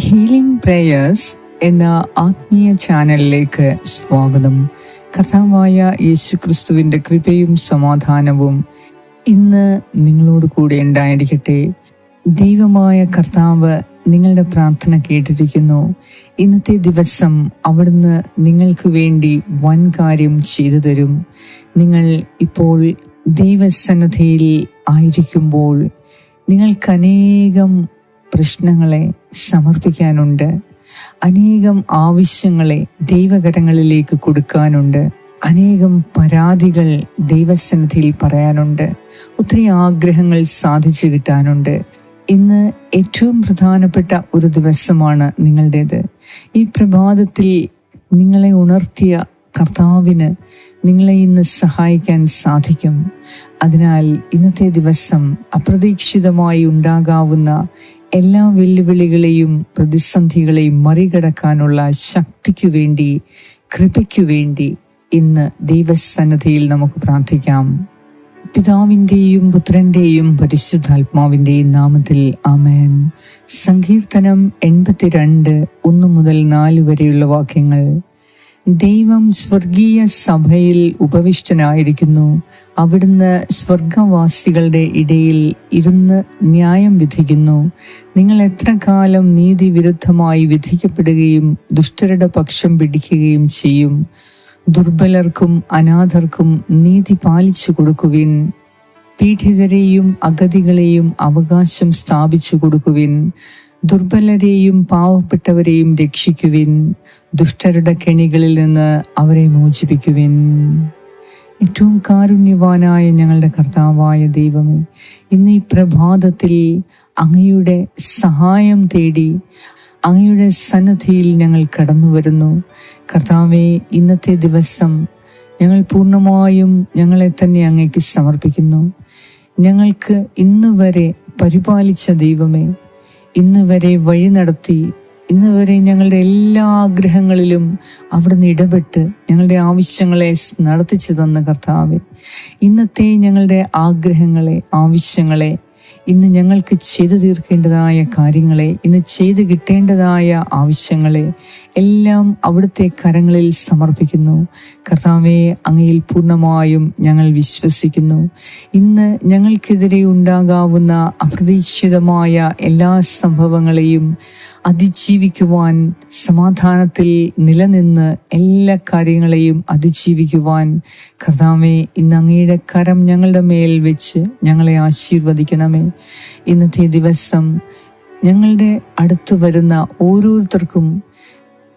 Healing prayers എന്ന ആത്മീയ ചാനലിലേക്ക് സ്വാഗതം. കഥാവായ യേശു ക്രിസ്തുവിന്റെ കൃപയും സമാധാനവും ഇന്ന് നിങ്ങളോട് കൂടെ ഉണ്ടായിരിക്കട്ടെ. ദൈവമായ കർത്താവ് നിങ്ങളുടെ പ്രാർത്ഥന കേട്ടിരിക്കുന്നു. ഇന്നത്തെ ദിവസം അവിടുന്ന് നിങ്ങൾക്ക് വേണ്ടി വൻ കാര്യം ചെയ്തു തരും. നിങ്ങൾ ഇപ്പോൾ ദൈവസന്നദ്ധിയിൽ ആയിരിക്കുമ്പോൾ നിങ്ങൾക്ക് അനേകം പ്രശ്നങ്ങളെ സമർപ്പിക്കാനുണ്ട്. അനേകം ആവശ്യങ്ങളെ ദൈവകരങ്ങളിലേക്ക് കൊടുക്കാനുണ്ട്. അനേകം പരാതികൾ ദൈവസന്നിധിയിൽ പറയാനുണ്ട്. ഒത്തിരി ആഗ്രഹങ്ങൾ സാധിച്ചു കിട്ടാനുണ്ട്. ഇന്ന് ഏറ്റവും പ്രധാനപ്പെട്ട ഒരു ദിവസമാണ് നിങ്ങളുടേത്. ഈ പ്രഭാതത്തിൽ നിങ്ങളെ ഉണർത്തിയ കർത്താവിന് നിങ്ങളെ ഇന്ന് സഹായിക്കാൻ സാധിക്കും. അതിനാൽ ഇന്നത്തെ ദിവസം അപ്രതീക്ഷിതമായി ഉണ്ടാകാവുന്ന എല്ലാ വെല്ലുവിളികളെയും പ്രതിസന്ധികളെയും മറികടക്കാനുള്ള ശക്തിക്കു വേണ്ടി കൃപയ്ക്കു വേണ്ടി ഇന്ന് ദൈവസന്നദ്ധിയിൽ നമുക്ക് പ്രാർത്ഥിക്കാം. പിതാവിന്റെയും പുത്രന്റെയും പരിശുദ്ധാത്മാവിന്റെയും നാമത്തിൽ ആമേൻ. സങ്കീർത്തനം എൺപത്തിരണ്ട് ഒന്ന് മുതൽ നാല് വരെയുള്ള വാക്യങ്ങൾ. ദൈവം സ്വർഗീയ സഭയിൽ ഉപവിഷ്ടനായിരിക്കുന്നു. അവിടുന്ന് സ്വർഗവാസികളുടെ ഇടയിൽ ഇരുന്ന് ന്യായം വിധിക്കുന്നു. നിങ്ങൾ എത്ര കാലം നീതി വിരുദ്ധമായി വിധിക്കപ്പെടുകയും ദുഷ്ടരുടെ പക്ഷം പിടിക്കുകയും ചെയ്യും. ദുർബലർക്കും അനാഥർക്കും നീതി പാലിച്ചു കൊടുക്കുവിൻ. പീഡിതരെയും അഗതികളെയും അവകാശം സ്ഥാപിച്ചു കൊടുക്കുവിൻ. ദുർബലരെയും പാവപ്പെട്ടവരെയും രക്ഷിക്കുവിൻ. ദുഷ്ടരുടെ കെണികളിൽ നിന്ന് അവരെ മോചിപ്പിക്കുവിൻ. ഏറ്റവും കാരുണ്യവാനായ ഞങ്ങളുടെ കർത്താവായ ദൈവമേ ഇന്ന് ഈ പ്രഭാതത്തിൽ അങ്ങയുടെ സഹായം തേടി അങ്ങയുടെ സന്നദ്ധിയിൽ ഞങ്ങൾ കടന്നു വരുന്നു കർത്താവെ ഇന്നത്തെ ദിവസം ഞങ്ങൾ പൂർണമായും ഞങ്ങളെ തന്നെ അങ്ങേക്ക് സമർപ്പിക്കുന്നു. ഞങ്ങൾക്ക് ഇന്ന് വരെ പരിപാലിച്ച ദൈവമേ ഇന്ന് വരെ വഴി നടത്തി ഇന്ന് വരെ ഞങ്ങളുടെ എല്ലാ ആഗ്രഹങ്ങളിലും അവിടുന്ന് ഇടപെട്ട് ഞങ്ങളുടെ ആവശ്യങ്ങളെ നടത്തിച്ചു തന്ന കർത്താവെ ഇന്നത്തെ ഞങ്ങളുടെ ആഗ്രഹങ്ങളെ ആവശ്യങ്ങളെ ഇന്ന് ഞങ്ങൾക്ക് ചെയ്തു തീർക്കേണ്ടതായ കാര്യങ്ങളെ ഇന്ന് ചെയ്തു കിട്ടേണ്ടതായ ആവശ്യങ്ങളെ എല്ലാം അവിടുത്തെ കരങ്ങളിൽ സമർപ്പിക്കുന്നു. കർത്താവെ അങ്ങയിൽ പൂർണമായും ഞങ്ങൾ വിശ്വസിക്കുന്നു. ഇന്ന് ഞങ്ങൾക്കെതിരെ ഉണ്ടാകാവുന്ന അപ്രതീക്ഷിതമായ എല്ലാ സംഭവങ്ങളെയും അതിജീവിക്കുവാൻ സമാധാനത്തിൽ നിലനിന്ന് എല്ലാ കാര്യങ്ങളെയും അതിജീവിക്കുവാൻ കർത്താവെ ഇന്ന് അങ്ങയുടെ കരം ഞങ്ങളുടെ മേൽ വെച്ച് ഞങ്ങളെ ആശീർവദിക്കണമേ. ഇന്നത്തെ ദിവസം ഞങ്ങളുടെ അടുത്ത് വരുന്ന ഓരോരുത്തർക്കും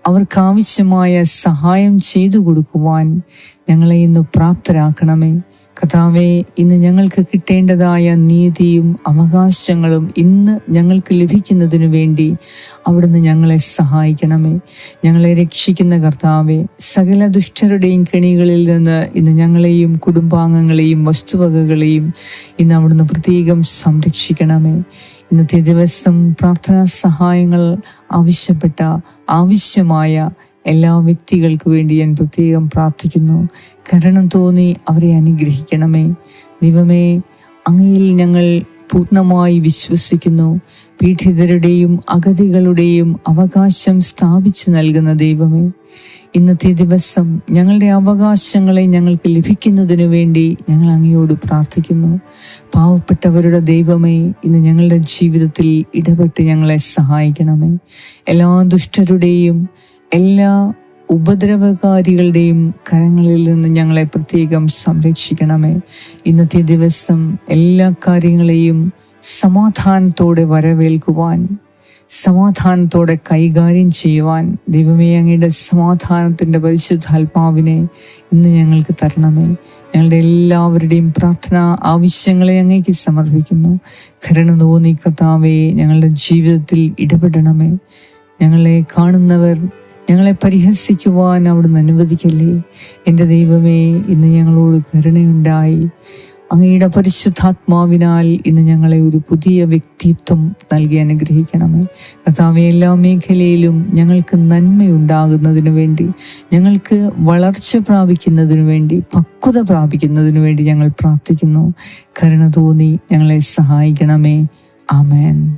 അവർക്കാവശ്യമായ സഹായം ചെയ്തു കൊടുക്കുവാൻ ഞങ്ങളെ ഇന്ന് പ്രാപ്തരാക്കണമേ. കഥാവെ ഇന്ന് ഞങ്ങൾക്ക് കിട്ടേണ്ടതായ നീതിയും അവകാശങ്ങളും ഇന്ന് ഞങ്ങൾക്ക് ലഭിക്കുന്നതിനു വേണ്ടി അവിടുന്ന് ഞങ്ങളെ സഹായിക്കണമേ. ഞങ്ങളെ രക്ഷിക്കുന്ന കർത്താവെ സകല ദുഷ്ടരുടെയും കെണികളിൽ നിന്ന് ഇന്ന് ഞങ്ങളെയും കുടുംബാംഗങ്ങളെയും വസ്തുവകകളെയും ഇന്ന് അവിടുന്ന് പ്രത്യേകം സംരക്ഷിക്കണമേ. ഇന്നത്തെ ദിവസം പ്രാർത്ഥനാ സഹായങ്ങൾ ആവശ്യപ്പെട്ട ആവശ്യമായ എല്ലാ വ്യക്തികൾക്ക് വേണ്ടി ഞാൻ പ്രത്യേകം പ്രാർത്ഥിക്കുന്നു. കരണം തോന്നി അവരെ അനുഗ്രഹിക്കണമേ. ദൈവമേ അങ്ങയിൽ ഞങ്ങൾ പൂർണമായി വിശ്വസിക്കുന്നു. പീഡിതരുടെയും അഗതികളുടെയും അവകാശം സ്ഥാപിച്ചു നൽകുന്ന ദൈവമേ ഇന്നത്തെ ദിവസം ഞങ്ങളുടെ അവകാശങ്ങളെ ഞങ്ങൾക്ക് ലഭിക്കുന്നതിനു വേണ്ടി ഞങ്ങൾ അങ്ങയോട് പ്രാർത്ഥിക്കുന്നു. പാവപ്പെട്ടവരുടെ ദൈവമേ ഇന്ന് ഞങ്ങളുടെ ജീവിതത്തിൽ ഇടപെട്ട് ഞങ്ങളെ സഹായിക്കണമേ. എല്ലാ ദുഷ്ടരുടെയും എല്ലാ ഉപദ്രവകാരികളുടെയും കരങ്ങളിൽ നിന്ന് ഞങ്ങളെ പ്രത്യേകം സംരക്ഷിക്കണമേ. ഇന്നത്തെ ദിവസം എല്ലാ കാര്യങ്ങളെയും സമാധാനത്തോടെ വരവേൽക്കുവാൻ സമാധാനത്തോടെ കൈകാര്യം ചെയ്യുവാൻ ദൈവമേ അങ്ങയുടെ സമാധാനത്തിന്റെ പരിശുദ്ധാത്മാവിനെ ഇന്ന് ഞങ്ങൾക്ക് തരണമേ. ഞങ്ങളുടെ എല്ലാവരുടെയും പ്രാർത്ഥന ആവശ്യങ്ങളെ അങ്ങേക്ക് സമർപ്പിക്കുന്നു. കരുണ തോന്നി കർത്താവെ ഞങ്ങളുടെ ജീവിതത്തിൽ ഇടപെടണമേ. ഞങ്ങളെ കാണുന്നവർ ഞങ്ങളെ പരിഹസിക്കുവാൻ അവിടുന്ന് അനുവദിക്കല്ലേ? എന്റെ ദൈവമേ ഇന്ന് ഞങ്ങളോട് കരുണയുണ്ടായി. അങ്ങയുടെ പരിശുദ്ധാത്മാവിനാൽ ഇന്ന് ഞങ്ങളെ ഒരു പുതിയ വ്യക്തിത്വം നൽകി അനുഗ്രഹിക്കണമേ. കർത്താവെ എല്ലാ മേഖലയിലും ഞങ്ങൾക്ക് നന്മയുണ്ടാകുന്നതിന് വേണ്ടി ഞങ്ങൾക്ക് വളർച്ച പ്രാപിക്കുന്നതിന് വേണ്ടി പക്വത പ്രാപിക്കുന്നതിന് വേണ്ടി ഞങ്ങൾ പ്രാർത്ഥിക്കുന്നു. കരുണ തോന്നി ഞങ്ങളെ സഹായിക്കണമേ. ആമേൻ.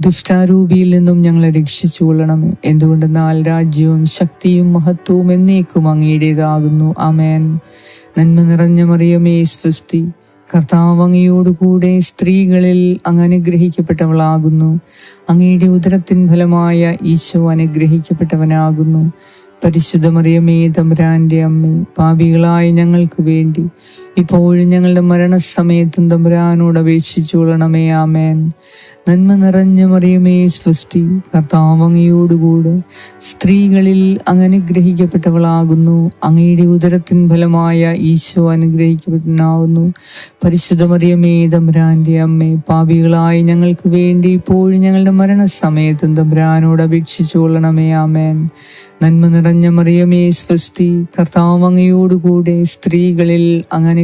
ദുഷ്ടാരൂപിയിൽ നിന്നും ഞങ്ങളെ രക്ഷിച്ചു കൊള്ളണമേ എന്തുകൊണ്ടെന്നാൽ രാജ്യവും ശക്തിയും മഹത്വവും എന്നേക്കും അങ്ങയുടേതാകുന്നു. അമേൻ നന്മ നിറഞ്ഞ മറിയമേ സ്വസ്തി കർത്താവ് അങ്ങയോടുകൂടെ സ്ത്രീകളിൽ അങ്ങ് അനുഗ്രഹിക്കപ്പെട്ടവളാകുന്നു. അങ്ങയുടെ ഉദരത്തിൻ ഫലമായ ഈശോ അനുഗ്രഹിക്കപ്പെട്ടവനാകുന്നു. പരിശുദ്ധ മറിയമേ തമ്പുരാന്റെ അമ്മേ പാപികളായ ഞങ്ങൾക്ക് വേണ്ടി ഇപ്പോഴും ഞങ്ങളുടെ മരണസമയത്തും തമ്പുരാനോട് അപേക്ഷിച്ചു കൊള്ളണമേ ആമേൻ. നന്മ നിറഞ്ഞ മറിയമേ സൃഷ്ടി കർത്താവങ്ങയോടുകൂടെ സ്ത്രീകളിൽ അങ്ങനെ ഗ്രഹിക്കപ്പെട്ടവളാകുന്നു. അങ്ങയുടെ ഉദരത്തിൻ ഫലമായ ഈശോ അനുഗ്രഹിക്കപ്പെട്ടവനാകുന്നു പരിശുദ്ധ മറിയമേ തമ്പുരാന്റെ അമ്മേ പാപികളായ ഞങ്ങൾക്ക് വേണ്ടി ഇപ്പോഴും ഞങ്ങളുടെ മരണസമയത്തും തമ്പുരാനോട് അപേക്ഷിച്ചു കൊള്ളണമേ ആമേൻ. നന്മ നിറഞ്ഞ മറിയമേ സൃഷ്ടി കർത്താവങ്ങയോടുകൂടെ സ്ത്രീകളിൽ അങ്ങ്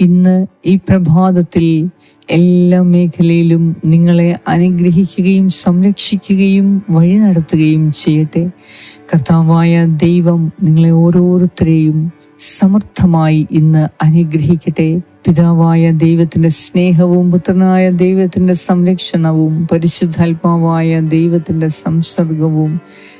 ഇന്ന് ഈ പ്രഭാതത്തിൽ എല്ലാ മേഖലയിലും നിങ്ങളെ അനുഗ്രഹിക്കുകയും സംരക്ഷിക്കുകയും വഴി നടത്തുകയും ചെയ്യട്ടെ. കർത്താവായ ദൈവം നിങ്ങളെ ഓരോരുത്തരെയും സമർത്ഥമായി ഇന്ന് അനുഗ്രഹിക്കട്ടെ. പിതാവായ ദൈവത്തിന്റെ സ്നേഹവും പുത്രനായ ദൈവത്തിന്റെ സംരക്ഷണവും പരിശുദ്ധാത്മാവായ ദൈവത്തിന്റെ സംസർഗവും